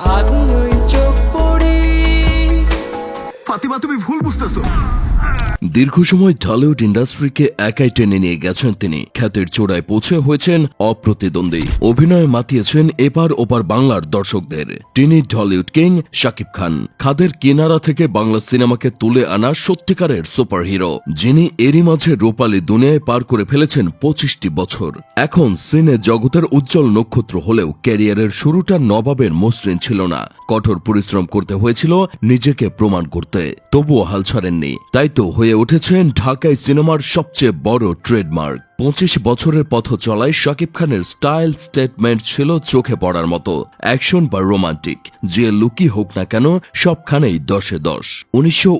আমি ওই চোখ পড়ি। ফাতিমা তুমি ভুল বুঝতেছো। দীর্ঘ সময় টলিউড ইন্ডাস্ট্রিকে একাই টেনে নিয়ে গেছেন তিনি। খ্যাতির চূড়ায় পৌঁছে হয়েছেন অপ্রতিদ্বন্দ্বী। অভিনয়ে মাতিয়েছেন এপার ওপার বাংলার দর্শকদের। তিনি টলিউড কিং শাকিব খান। খাদের কিনারা থেকে বাংলা সিনেমাকে তুলে আনা সত্যিকারের সুপারহিরো, যিনি এরই মাঝে রূপালী দুনিয়ায় পার করে ফেলেছেন পঁচিশটি বছর। এখন সিনে জগতের উজ্জ্বল নক্ষত্র হলেও ক্যারিয়ারের শুরুটা নবাবের মসৃণ ছিল না। কঠোর পরিশ্রম করতে হয়েছিল নিজেকে প্রমাণ করতে। তবুও হাল ছাড়েননি। তাই তো হয়ে উঠেছেন ঢাকায় সিনেমার সবচেয়ে বড় ট্রেডমার্ক। পঁচিশ বছরের পথ চলায় শাকিব খানের স্টাইল স্টেটমেন্ট ছিল চোখে পড়ার মতো। অ্যাকশন বা রোমান্টিক। যে লুকি হোক না কেন, সবখানেই দশে দশ। উনিশশো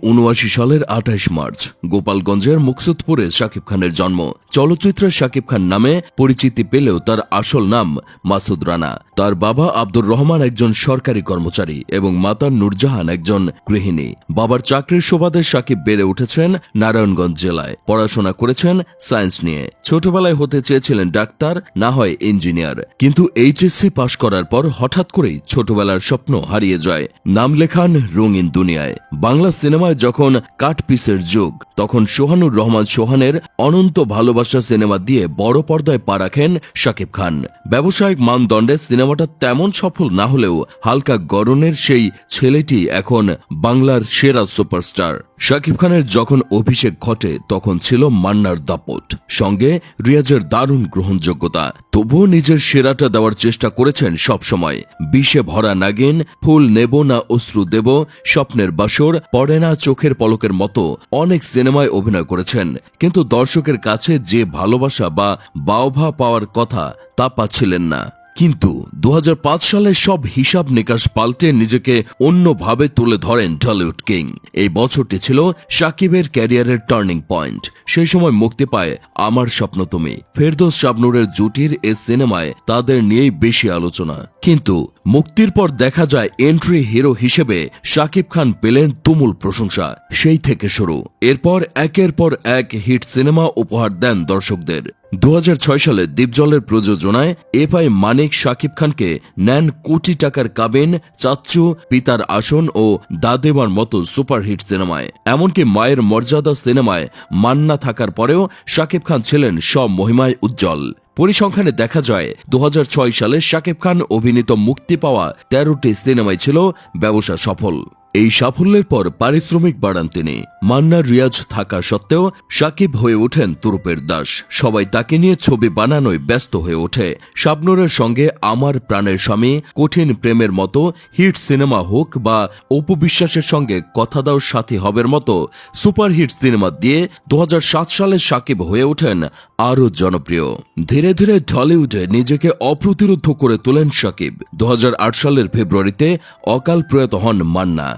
সালের আঠাশ মার্চ, গোপালগঞ্জের মুকসুদপুরে শাকিব খানের জন্ম। চলচ্চিত্রে শাকিব খান নামে পরিচিতি পেলেও তার আসল নাম মাসুদ রানা। তার বাবা আব্দুর রহমান একজন সরকারি কর্মচারী এবং মাতা নূরজাহান একজন গৃহিণী। বাবার চাকরির সুবাদে শাকিব বেড়ে উঠেছেন নারায়ণগঞ্জ জেলায়। পড়াশোনা করেছেন সায়েন্স নিয়ে। ছোটবেলায় হতে চেয়েছিলেন ডাক্তার, না হয় ইঞ্জিনিয়ার। কিন্তু এইচএসসি পাশ করার পর হঠাৎ করেই ছোটবেলার স্বপ্ন হারিয়ে যায়। নাম লেখান রঙিন দুনিয়ায়। বাংলা সিনেমায় যখন কাঠপিসের যুগ, তখন সোহানুর রহমান সোহানের অনন্ত ভালোবাসা সিনেমা দিয়ে বড় পর্দায় পা রাখেন শাকিব খান। ব্যবসায়িক মানদণ্ডে সিনেমাটা তেমন সফল না হলেও হালকা গরনের সেই ছেলেটি এখন বাংলার সেরা সুপারস্টার। শাকিব খানের যখন অভিষেক ঘটে, তখন ছিল মান্নার দাপট। সঙ্গে রিয়াজের দারুণ গ্রহণযোগ্যতা। তবুও নিজের সেরাটা দেওয়ার চেষ্টা করেছেন সবসময়। বিষে ভরা নাগিন, ফুল নেব না অশ্রু দেব, স্বপ্নের বাসর, পড়ে না চোখের পলকের মতো অনেক সিনেমায় অভিনয় করেছেন। কিন্তু দর্শকের কাছে যে ভালোবাসা বা বাওভা পাওয়ার কথা তা পাচ্ছিলেন না। কিন্তু দু হাজার পাঁচ সালে সব হিসাব নিকাশ পাল্টে নিজেকে অন্যভাবে তুলে ধরেন টলিউড কিং। এই বছরটি ছিল সাকিবের ক্যারিয়ারের টার্নিং পয়েন্ট। সেই সময় মুক্তি পায় আমার স্বপ্ন তুমি। ফেরদোস শাবনুরের জুটির এ সিনেমায় তাদের নিয়েই বেশি আলোচনা। কিন্তু মুক্তির পর দেখা যায় এন্ট্রি হিরো হিসেবে শাকিব খান পেলেন তুমুল প্রশংসা। সেই থেকে শুরু। এরপর একের পর এক হিট সিনেমা উপহার দেন দর্শকদের। দু হাজার ছয় সালে দীপজলের প্রযোজনায় এফআই মানিক শাকিব খানকে নেন কোটি টাকার কাবিন, চাচ্চু, পিতার আসন ও দাদেবার মতো সুপারহিট সিনেমায়। এমনকি মায়ের মর্যাদা সিনেমায় মান্না থাকার পরেও শাকিব খান ছিলেন সব মহিমায় উজ্জ্বল। পরিসংখ্যানে দেখা যায়, দুহাজার ছয় সালে শাকিব খান অভিনীত মুক্তি পাওয়া তেরোটি সিনেমায় ছিল ব্যবসা সফল। এই সাফল্যের পর পারিশ্রমিক বাড়ান তিনি। মান্নার রিয়াজ থাকা সত্ত্বেও সাকিব হয়ে ওঠেন তুরুপের দাস। সবাই তাকে নিয়ে ছবি বানানোয় ব্যস্ত হয়ে ওঠে। শাবনুরের সঙ্গে আমার প্রাণের স্বামী, কঠিন প্রেমের মতো হিট সিনেমা হোক বা অপবিশ্বাসের সঙ্গে কথা দাও সাথী হবের মতো সুপারহিট সিনেমা দিয়ে দুহাজার সাত সালে সাকিব হয়ে ওঠেন আরও জনপ্রিয়। ধীরে ধীরে টলিউডে নিজেকে অপ্রতিরোধ করে তোলেন সাকিব। দু হাজার আট সালের ফেব্রুয়ারিতে অকাল প্রয়াত হন মান্না।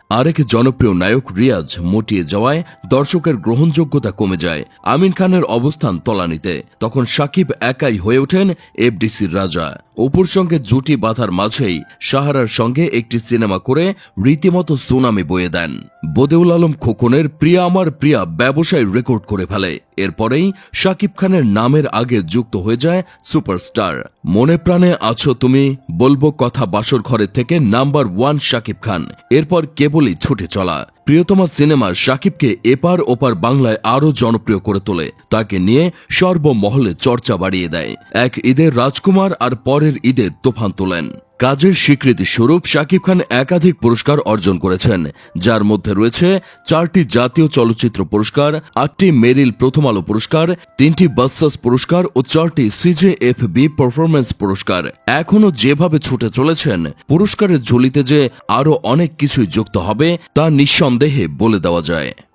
আরেক জনপ্রিয় নায়ক রিয়াজ মুটিয়ে যাওয়ায় দর্শকের গ্রহণযোগ্যতা কমে যায়। আমিন খানের অবস্থান তলানিতে। তখন সাকিব একাই হয়ে ওঠেন এফডিসির রাজা। অপুর সঙ্গে জুটি বাঁধার মাঝেই সাহারার সঙ্গে একটি সিনেমা করে রীতিমতো সুনামি বয়ে দেন। বদেউল আলম খোকনের প্রিয়া আমার প্রিয়া ব্যবসায় রেকর্ড করে ফেলে। এরপরেই শাকিব খানের নামের আগে যুক্ত হয়ে যায় সুপারস্টার। মনে প্রাণে আছো তুমি, বলব কথা বাসর ঘরে থেকে নাম্বার ওয়ান শাকিব খান। এরপর কেবলই ছুটে চলা। প্রিয়তমা সিনেমা সাকিবকে এপার ওপার বাংলায় আরও জনপ্রিয় করে তোলে। তাকে নিয়ে সর্বমহলে চর্চা বাড়িয়ে দেয়। এক ঈদের রাজকুমার আর পরের ঈদের তোফান তোলেন। কাজের স্বীকৃতি স্বরূপ শাকিব খান একাধিক পুরস্কার অর্জন করেছেন। যার মধ্যে রয়েছে চারটি জাতীয় চলচ্চিত্র পুরস্কার, আটটি মেরিল প্রথম আলো পুরস্কার, তিনটি বাসাস পুরস্কার ও চারটি সিজে এফ বি পারফরমেন্স পুরস্কার। এখনও যেভাবে ছুটে চলেছেন, পুরস্কারের ঝুলিতে যে আরও অনেক কিছুই যুক্ত হবে তা নিঃসন্দেহে বলে দেওয়া যায়।